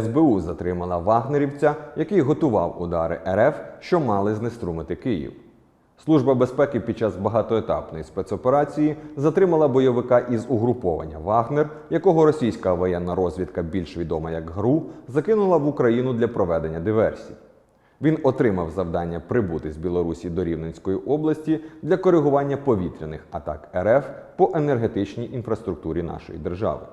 СБУ затримала вагнерівця, який готував удари РФ, що мали знеструмити Київ. Служба безпеки під час багатоетапної спецоперації затримала бойовика із угруповання Вагнер, якого російська воєнна розвідка, більш відома як ГРУ, закинула в Україну для проведення диверсій. Він отримав завдання прибути з Білорусі до Рівненської області для коригування повітряних атак РФ по енергетичній інфраструктурі нашої держави.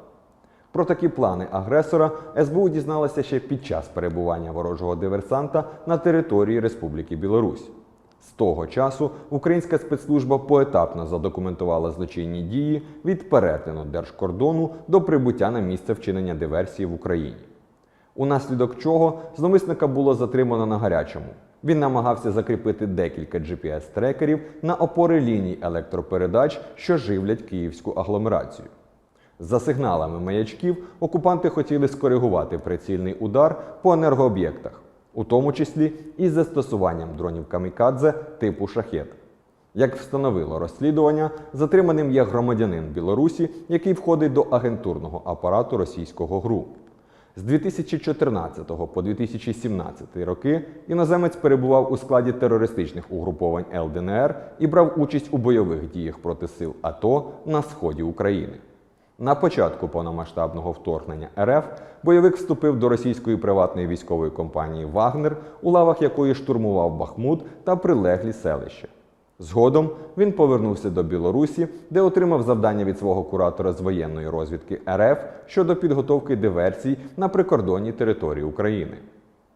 Про такі плани агресора СБУ дізналася ще під час перебування ворожого диверсанта на території Республіки Білорусь. З того часу українська спецслужба поетапно задокументувала злочинні дії від перетину держкордону до прибуття на місце вчинення диверсії в Україні. Унаслідок чого зловмисника було затримано на гарячому. Він намагався закріпити декілька GPS-трекерів на опори ліній електропередач, що живлять київську агломерацію. За сигналами маячків окупанти хотіли скоригувати прицільний удар по енергооб'єктах, у тому числі із застосуванням дронів камікадзе типу шахет. Як встановило розслідування, затриманим є громадянин Білорусі, який входить до агентурного апарату російського ГРУ. З 2014 по 2017 роки іноземець перебував у складі терористичних угруповань ЛДНР і брав участь у бойових діях проти сил АТО на сході України. На початку повномасштабного вторгнення РФ бойовик вступив до російської приватної військової компанії Вагнер, у лавах якої штурмував Бахмут та прилеглі селища. Згодом він повернувся до Білорусі, де отримав завдання від свого куратора з воєнної розвідки РФ щодо підготовки диверсій на прикордонній території України.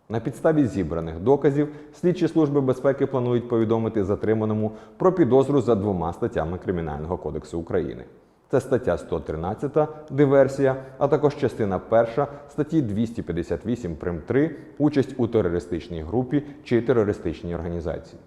На підставі зібраних доказів слідчі служби безпеки планують повідомити затриманому про підозру за двома статтями Кримінального кодексу України. Це стаття 113 диверсія, а також частина 1 статті 258 прим 3 участь у терористичній групі чи терористичній організації.